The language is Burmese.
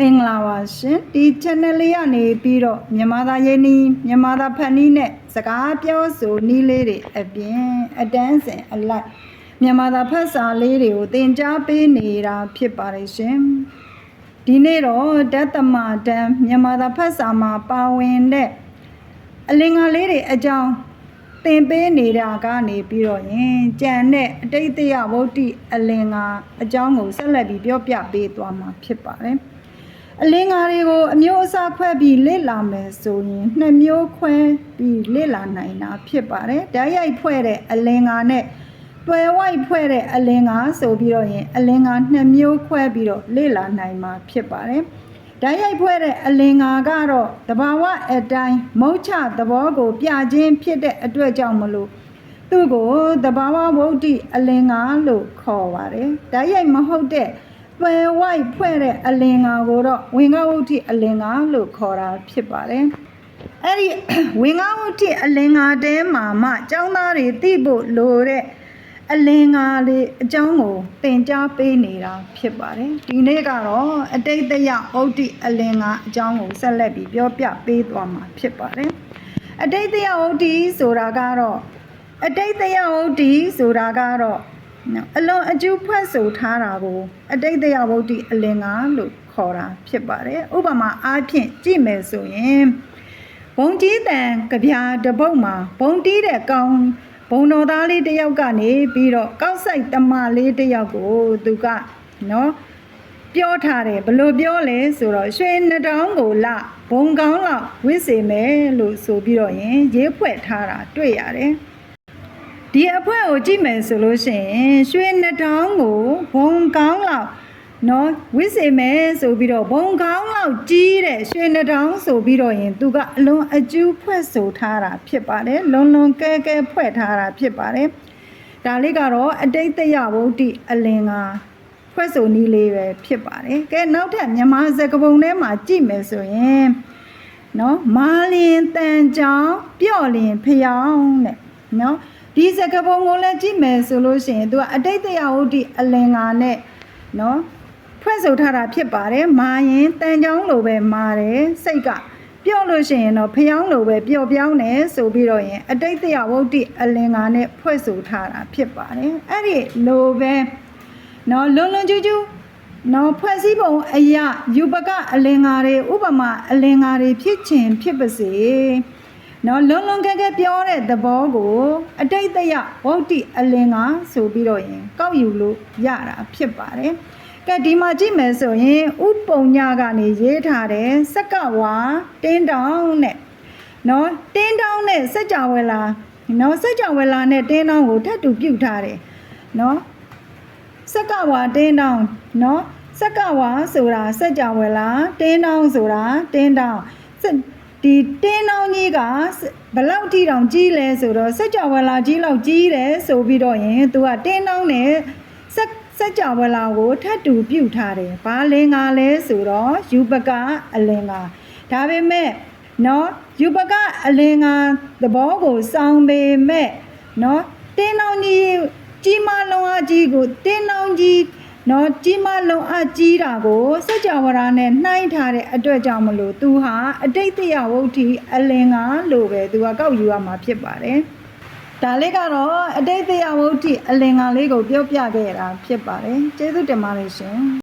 မင်္ဂလာပါရှင်ဒီ channel လေးကနေပြီးတော့မြန်မာသားရေးနီးမြန်မာသားဖတ်နီးနဲ့စကားပြောဆိုနီးလေးတွေအပြင်အတန်းစင်အလိုက်မြန်မာသားဖတ်စာလေးတွေကိုသင်ကြားပေးနေတာဖြစ်ပါတယ်ရှင်ဒီနေ့တော့ဓာတ်သမတန်းမြန်မာသားဖတ်စာမှာပါဝင်တဲ့အလင်္ကာလေးတွေအကြောင်းသင်ပေးနေတာကနေပြီးတော့ရင်ကြံတဲ့အတိတ်တရဝုဒ္ဓိအလင်္ကာအကြောင်းကိုဆက်လက်ပြီးပြောပြပေးသွားမှာဖြစ်ပါတယ် အလင်္ကာတွေကိုအမျိုးအစားခွဲပြီးလေ့လာမယ်ဆိုရင်နှစ်မျိုးခွဲပြီးလေ့လာနိုင်တာဖြစ်ပါတယ်ဓာတ်ရိုက်ဖွဲ့တဲ့အလင်္ကာနဲ့တွယ်ဝိုက်ဖွဲ့တဲ့အလင်္ကာဆိုပြီးတော့ရင်အလင်္ကာနှစ်မျိုးခွဲပြီးတော့လေ့လာနိုင်မှာဖြစ်ပါတယ်ဓာတ်ရိုက်ဖွဲ့တဲ့အလင်္ကာကတော့တဘာဝအတိုင်းမုတ်ချသဘောကို ပြခြင်းဖြစ်တဲ့အတွက်ကြောင့်မလို့သူ့ကိုတဘာဝဝုဒ္ဓိအလင်္ကာလို့ခေါ်ပါတယ်ဓာတ်ရိုက်မဟုတ်တဲ့ တွယ်ဝိုက်ဖွဲ့တဲ့အလင်္ကာကိုတော့ဝင်ကဝုဒ္ဓိအလင်္ကာလို့ခေါ်တာဖြစ်ပါတယ်အဲ့ဒီဝင်ကဝုဒ္ဓိအလင်္ကာတဲမှာမှကျောင်းသားတွေသိဖို့လိုတဲ့အလင်္ကာလေးအကြောင်းကိုသင်ကြားပေးနေတာဖြစ်ပါတယ်ဒီနေ့ကတော့အတိတ်တရဩဒ္ဓိအလင်္ကာအကြောင်းကိုဆက်လက်ပြီးပြောပြပေးသွားမှာဖြစ်ပါတယ်အတိတ်တရဩဒ္ဓိဆိုတာကတော့အတိတ်တရဩဒ္ဓိဆိုတာကတော့ နော်အလွန်အကျူးဖွဲ့ဆိုထားတာကိုအတိတ်တရဝုဒ္ဓိအလင်္ကာလို့ခေါ်တာဖြစ်ပါတယ်ဥပမာအားဖြင့်ကြည့်မယ်ဆိုရင်ဘုံကြီးတန်ကြပြာတစ်ပုတ်မှာဘုံတီးတဲ့ကောင်ဘုံတော်သားလေးတစ်ယောက်ကနေပြီးတော့ကောက်ဆိုင်တမလေးတစ်ယောက်ကိုသူကနော်ပြောထားတယ်ဘယ်လို့ပြောလဲဆိုတော့ရွှေနှတောင်းကိုလဘုံကောင်းလောက်ဝစ်စေမယ်လို့ဆိုပြီးတော့ရင်ရေးဖွဲ့ထားတာတွေ့ရတယ် ဒီအဖွဲကိုကြည့်မယ်ဆိုလို့ရှိရင်ရွှေနှတောင်းကိုဘုံကောင်းလောက်နော်ဝစ်စေမယ်ဆိုပြီးတော့ဘုံကောင်းလောက်ကြီးတဲ့ရွှေနှတောင်းဆိုပြီးတော့ရင်သူကအလွန်အကျူးဖွဲ့ဆိုထားတာဖြစ်ပါတယ်လွန်လွန်ကဲကဲဖွဲ့ထားတာဖြစ်ပါတယ်ဒါလေးကတော့အတိတ်တရဝုဒ္ဓိအလင်္ကာဖွဲ့ဆိုနည်းလေးပဲဖြစ်ပါတယ်ကဲနောက်ထပ်မြန်မာစကားပုံထဲမှာကြည့်မယ်ဆိုရင်နော်မာလင်တန်ကြောင်ပြော့လင်ဖျောင်းတဲ့နော် ဒီစကားပုံကိုလည်းကြည့်မယ်ဆိုလို့ရှိရင်သူကအတိတ်တရဝုဒ္ဓိအလင်္ကာနဲ့နော်ဖွဲ့ဆိုထားတာဖြစ်ပါတယ်မာရင်တန်ချောင်းလိုပဲမာတယ်စိတ်ကပြော့လို့ရှိရင်တော့ဖျောင်းလိုပဲပျော့ပြောင်းတယ်ဆိုပြီးတော့ရင်အတိတ်တရဝုဒ္ဓိအလင်္ကာနဲ့ဖွဲ့ဆိုထားတာဖြစ်ပါတယ်အဲ့ဒီလိုပဲနော်လွန်လွန်ကျူးကျူးနော်ဖွဲ့စည်းပုံအရာယူပကအလင်္ကာတွေဥပမာအလင်္ကာတွေဖြစ်ခြင်းဖြစ်ပါစေ နော်လွန်လွန်ကဲကဲပြောတဲ့သဘောကို အတိတ်တရဝုဒ္ဓိအလင်္ကာဆိုပြီးတော့ရင်ကောက်ယူလို့ရတာဖြစ်ပါတယ်ကဲဒီမှာကြည့်မယ်ဆိုရင်ဥပုံညကနေရေးထားတယ်စက္ကဝါတင်းတောင်းနဲ့နော်တင်းတောင်းနဲ့စက်ကြဝဠာနော်စက်ကြဝဠာနဲ့တင်းတောင်းကိုထပ်တူပြုတ်ထားတယ်နော်စက္ကဝါတင်းတောင်းနော်စက္ကဝါဆိုတာစက်ကြဝဠာတင်းတောင်းဆိုတာတင်းတောင်းစက် ဒီတင်းတောင်းကြီးကဘလောက်ထိတောင်ကြီးလဲဆိုတော့စက်ကြဝဠာကြီးလောက်ကြီးတယ်ဆိုပြီးတော့ရင်သူကတင်းတောင်းနဲ့စက်စัจ java လာကိုထပ်တူပြုတ်ထားတယ်။ဘာလင်္ကာလဲဆိုတော့ယူပကအလင်္ကာဒါပေမဲ့နော်ယူပကအလင်္ကာသဘောကိုစောင်းပေမဲ့နော်တင်းနောင်ကြီးကြီးမလုံးအကြီးကိုတင်းနောင်ကြီး နော်ကြီးမလုံးအကြီးတာကိုစัจ java ရာနဲ့နှိုင်းထားတဲ့အတွက်ကြောင့်မလို့သူဟာအတိတ်တရဝုဒ္ဓိအလင်္ကာလို့ပဲသူကကောက်ယူရမှာဖြစ်ပါတယ်။ဒါလေးကတော့အတိတ်တရဝုဒ္ဓိအလင်္ကာလေးကိုပြောပြခဲ့တာဖြစ်ပါတယ်ကျေးဇူးတင်ပါတယ်ရှင်